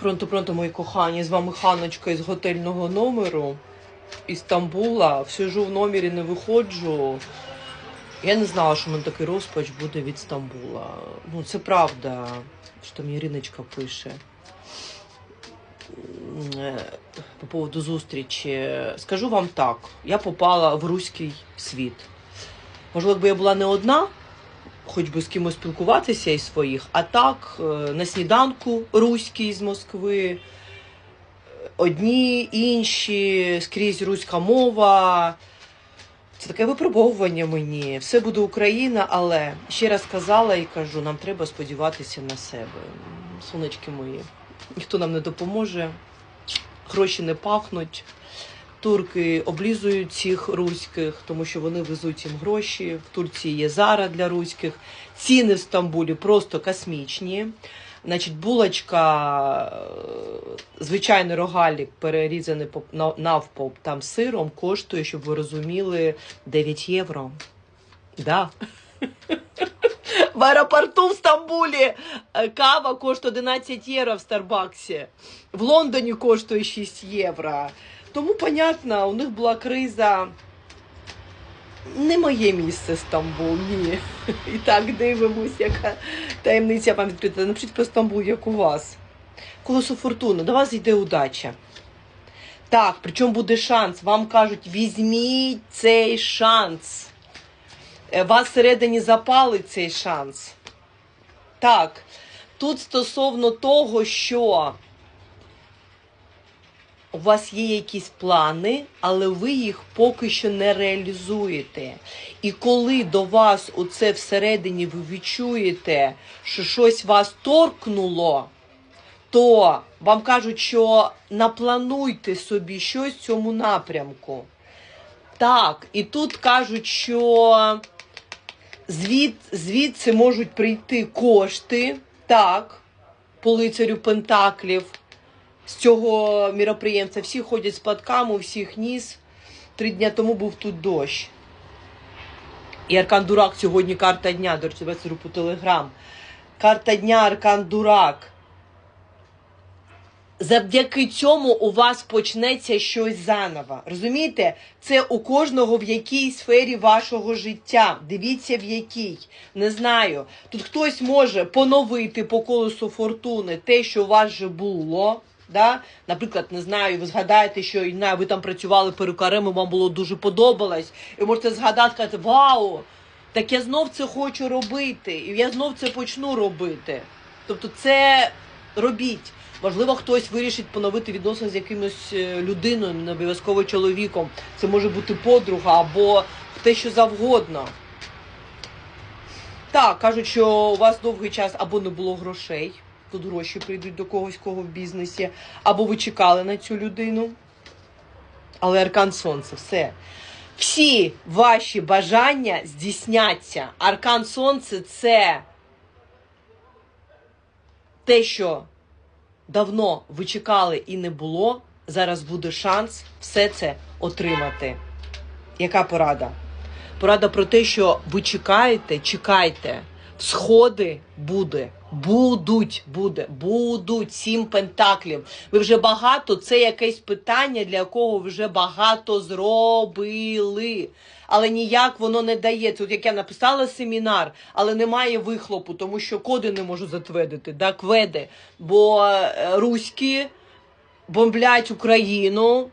Пронто, пронто, мої кохані, з вами Ханочка із готельного номеру із Стамбула. Сижу в номері, не виходжу. Я не знала, що в мене такий розпач буде від Стамбула. Ну, це правда, що мені Іриночка пише. Е, По поводу зустрічі. Скажу вам так: я попала в руський світ. Можливо, якби я була не одна, хоч би з кимось спілкуватися із своїх, а так е, на сніданку руський з Москви, одні, інші, скрізь руська мова. Це таке випробовування мені. Все буде Україна, але ще раз казала і кажу, нам треба сподіватися на себе. Сонечки мої, ніхто нам не допоможе, гроші не пахнуть. Турки облізують цих руських, тому що вони везуть їм гроші. В Турції є зара для руських. Ціни в Стамбулі просто космічні. Значить, булочка, е, звичайний рогалік, перерізаний навпоп там сиром, коштує, щоб ви розуміли, 9 євро. Да. В аеропорту в Стамбулі е, кава коштує 11 євро в Старбаксі. В Лондоні коштує 6 євро. Тому, понятно, у них була криза. Не моє місце Стамбул, ні. І так дивимось, яка таємниця вам відкрита. Напишіть про Стамбул, як у вас. Колесо фортуни, до вас йде удача. Так, причому буде шанс. Вам кажуть, візьміть цей шанс. Е, Вас всередині запалить цей шанс. Так, тут стосовно того, що у вас є якісь плани, але ви їх поки що не реалізуєте. І коли до вас оце всередині ви відчуєте, що щось вас торкнуло, то вам кажуть, що наплануйте собі щось в цьому напрямку. Так, і тут кажуть, що звід, звідси можуть прийти кошти, так, по лицарю Пентаклів з цього міроприємства. Всі ходять з платками, у всіх ніс. Три дня тому був тут дощ. І Аркан Дурак сьогодні карта дня. До речі, я по телеграм. Карта дня Аркан Дурак. Завдяки цьому у вас почнеться щось заново. Розумієте? Це у кожного в якій сфері вашого життя. Дивіться в якій. Не знаю. Тут хтось може поновити по колесу фортуни те, що у вас вже було. Да? Наприклад, не знаю, ви згадаєте, що знаю, ви там працювали перукарем, і вам було дуже подобалось. І можете згадати, сказати, вау! Так я знов це хочу робити, і я знов це почну робити. Тобто, це робіть. Можливо, хтось вирішить поновити відносини з якимось е, людиною, не обов'язково чоловіком. Це може бути подруга або те, що завгодно. Так, кажуть, що у вас довгий час або не було грошей, тут гроші прийдуть до когось, кого в бізнесі, або ви чекали на цю людину. Але аркан сонце, все. Всі ваші бажання здійсняться. Аркан сонце це те, що давно ви чекали і не було. Зараз буде шанс все це отримати. Яка порада? Порада про те, що ви чекаєте, чекайте. Сходи буде, будуть, буде, будуть сім пентаклів. Ви вже багато, це якесь питання, для якого вже багато зробили. Але ніяк воно не дається. От як я написала семінар, але немає вихлопу, тому що коди не можу затвердити, да, кведи. Бо е, руські бомблять Україну,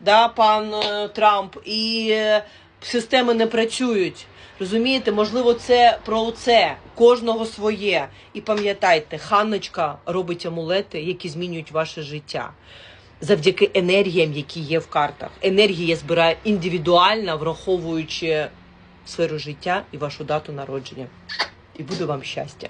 да, пан е, Трамп, і е, системи не працюють. Розумієте, можливо, це про це кожного своє. І пам'ятайте, ханочка робить амулети, які змінюють ваше життя. Завдяки енергіям, які є в картах. Енергія збирає індивідуально, враховуючи сферу життя і вашу дату народження. І буде вам щастя.